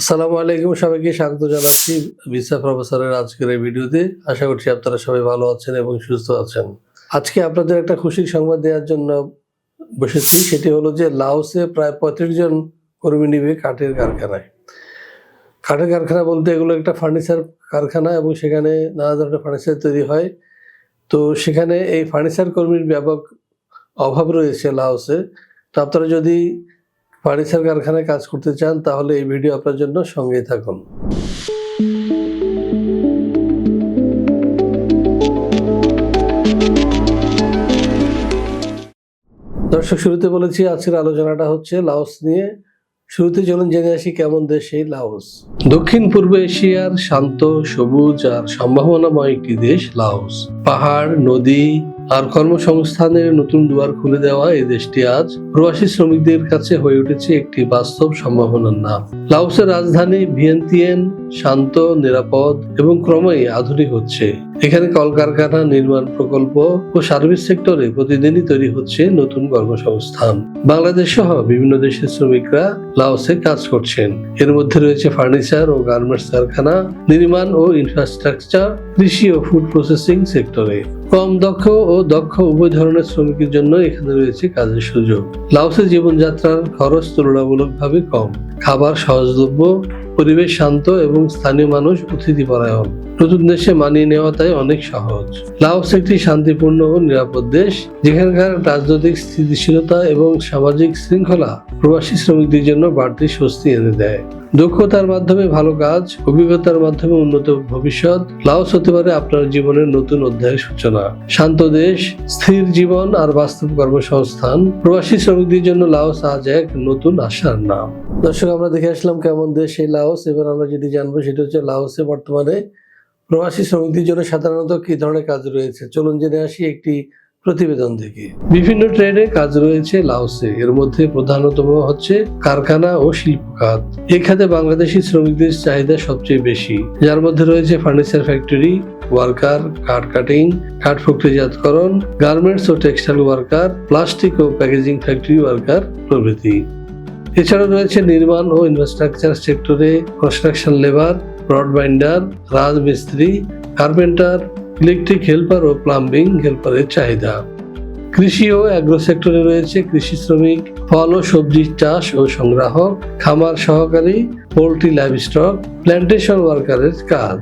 আসসালামু আলাইকুম সবাইকে, স্বাগত জানাচ্ছি ভিসা প্রফেসরের আজকের এই ভিডিওতে। আশা করছি আপনারা সবাই ভালো আছেন এবং সুস্থ আছেন। আজকে আপনাদের একটা খুশির সংবাদ দেওয়ার জন্য বসেছি, সেটি হলো যে লাওসে প্রায় পঁয়ত্রিশ জন কর্মী নিবে কাঠের কারখানায়। কাঠের কারখানা বলতে এগুলো একটা ফার্নিচার কারখানা এবং সেখানে নানা ধরনের ফার্নিচার তৈরি হয়। তো সেখানে এই ফার্নিচার কর্মীর ব্যাপক অভাব রয়েছে লাওসে। তো আপনারা যদি ফার্নিচার কারখানায় কাজ করতে চান, তাহলে এই ভিডিও আপনার জন্য সঙ্গেই থাকুন। দর্শক, শুরুতে বলেছি, আজকের আলোচনাটা হচ্ছে লাওস নিয়ে। শুরুতে চলুন জেনে আসি কেমন দেশ সেই লাওস। দক্ষিণ পূর্ব এশিয়ার শান্ত, সবুজ আর সম্ভাবনাময় একটি দেশ লাওস। পাহাড়, নদী আর কর্মসংস্থানের নতুন দুয়ার খুলে দেওয়া এই দেশটি আজ প্রবাসী শ্রমিকদের কাছে হয়ে উঠেছে একটি বাস্তব সম্ভাবনার নাম। লাওসের রাজধানী ভিয়েন্তিয়েন শান্ত, নিরাপদ এবং ক্রমেই আধুনিক হচ্ছে। এখানে কলকারখানা নির্মাণ প্রকল্প ও সার্ভিস সেক্টরে প্রতিদিনই তৈরি হচ্ছে নতুন কর্মসংস্থান। বাংলাদেশ সহ বিভিন্ন দেশের শ্রমিকরা লাওসে কাজ করছেন। এর মধ্যে রয়েছে ফার্নিচার ও গার্মেন্টস কারখানা, নির্মাণ ও ইনফ্রাস্ট্রাকচার কৃষি ও ফুড প্রসেসিং সেক্টরে। কম দক্ষ ও দক্ষ উভয় ধরনের শ্রমিকের জন্য এখানে রয়েছে কাজের সুযোগ। লাওসের জীবনযাত্রার খরচ তুলনামূলকভাবে কম। খাবার, সহজলভ্য, পরিবেশ শান্ত এবং স্থানীয় মানুষ অতিথি পরায়ণ নতুন দেশে মানিয়ে নেওয়া তাই অনেক সহজ। লাওস একটি শান্তিপূর্ণ ও নিরাপদ দেশ, যেখানকার রাজনৈতিক স্থিতিশীলতা এবং সামাজিক শৃঙ্খলা প্রবাসী শ্রমিকদের জন্য বাড়তি স্বস্তি এনে দেয়। দক্ষতার মাধ্যমে ভালো কাজ, অভিজ্ঞতার মাধ্যমে উন্নত ভবিষ্যৎ লাওস হতে পারে আপনার জীবনের নতুন অধ্যায়ের সূচনা। শান্ত দেশ, স্থির জীবন আর বাস্তব কর্মসংস্থান, প্রবাসী শ্রমিকদের জন্য লাওস আজ এক নতুন আশার নাম। দর্শক, আমরা দেখে আসলাম কেমন দেশ এই লাওস এবার আমরা যেটি জানব, সেটা হচ্ছে লাওসে বর্তমানে প্রবাসী শ্রমিকদের জন্য সাধারণত কি ধরনের কাজ রয়েছে? চলুন জেনে আসি একটি প্রতিবেদন থেকে। বিভিন্ন ট্রেডে কাজ রয়েছে লাওসে। এর মধ্যে প্রধানতম হচ্ছে কারখানা ও শিল্প খাত। এই খাতে বাংলাদেশি শ্রমিকদের চাহিদা সবচেয়ে বেশি। যার মধ্যে রয়েছে ফার্নিচার ফ্যাক্টরি, ওয়ার্কার কাঠ কাটিং কাঠ প্রক্রিয়াজাতকরণ, গার্মেন্টস ও টেক্সটাইল ওয়ার্কার, প্লাস্টিক ও প্যাকেজিং ফ্যাক্টরি ওয়ার্কার প্রভৃতি। এছাড়া রয়েছে নির্মাণ ও ইনফ্রাস্ট্রাকচার সেক্টরে কনস্ট্রাকশন লেবার রড বাইন্ডার রাজমিস্ত্রি, কার্পেন্টার, ইলেকট্রিক হেল্পার ও প্লাম্বিং হেল্পারের চাহিদা। কৃষি ও অ্যাগ্রো সেক্টরে রয়েছে কৃষি শ্রমিক, ফল ও সবজি চাষ ও সংগ্রাহক, খামার সহকারী, পোল্ট্রি লাইভস্টক প্ল্যান্টেশন ওয়ার্কারের কাজ।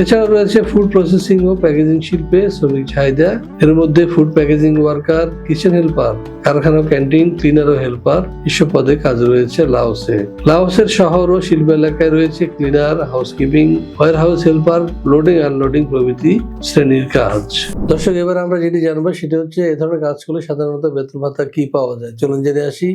এছাড়া রয়েছে ফুড প্রসেসিং ও প্যাকেজিং শিল্পে শ্রমিক চাহিদা। এর মধ্যে food packaging worker kitchen helper কারখানা ক্যান্টিন ক্লিনার ও হেল্পার এসব পদে কাজ রয়েছে লাওসে। লাওসের শহর ও শিল্প এলাকায় রয়েছে cleaner housekeeping warehouse helper loading unloading প্রভৃতি শ্রেণির কাজ। দর্শক, এবার আমরা যেটি জানব সেটি হচ্ছে এ ধরনের কাজগুলো সাধারণত বেতন ভাতা কি পাওয়া যায়? চলুন জেনে আসি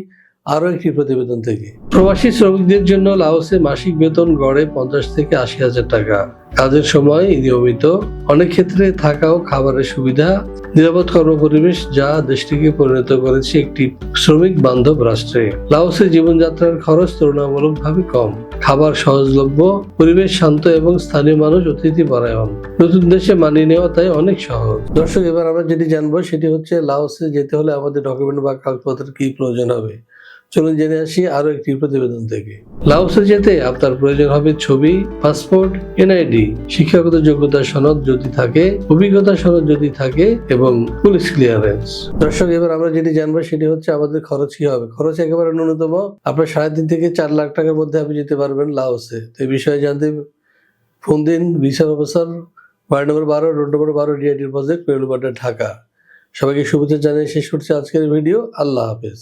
আরও একটি প্রতিবেদন থেকে। প্রবাসী শ্রমিকদের জন্য লাওসে মাসিক বেতন গড়ে পঞ্চাশ থেকে আশি হাজার টাকা। কাজের সময় নিয়মিত অনেক ক্ষেত্রে থাকা ও খাবারের সুবিধা, নিরাপদ কর্মপরিবেশ যা দেশটিকে পরিণত করেছে একটি শ্রমিক বান্ধব রাষ্ট্রে। লাওসে জীবনযাত্রার খরচ তুলনামূলকভাবে কম। খাবার সহজলভ্য, পরিবেশ শান্ত এবং স্থানীয় মানুষ অতিথি পরায়ণ। নতুন দেশে মানিয়ে নেওয়া তাই অনেক সহজ। দর্শক, এবার আমরা যেটি জানব সেটি হচ্ছে, লাওসে যেতে হলে আমাদের ডকুমেন্ট বা কাগজপত্রের কি প্রয়োজন হবে? চলুন জেনে আসি আরও একটি প্রতিবেদন থেকে। লাওসে যেতে আপনার প্রয়োজন হবে ছবি, পাসপোর্ট, এনআইডি, শিক্ষাগত যোগ্যতা সনদ যদি থাকে, অভিজ্ঞতা সনদ যদি থাকে, এবং পুলিশ ক্লিয়ারেন্স দর্শক, এবার আমরা যেটি জানব সেটি হচ্ছে আমাদের খরচ কি হবে? খরচ একেবারে ন্যূনতম। আপনার সাড়ে তিন থেকে চার লাখ টাকার মধ্যে আপনি যেতে পারবেন লাওসে। তো এই বিষয়ে জানতে ফোন দিন ভিসা অফিসার ওয়ার্ড নম্বর বারো, রোড নম্বর বারো ডিআইডির প্রজেক্ট পেরুলবাড্ডা ঢাকা। সবাইকে শুভেচ্ছা জানিয়ে শেষ করছি আজকের ভিডিও। আল্লাহ হাফেজ।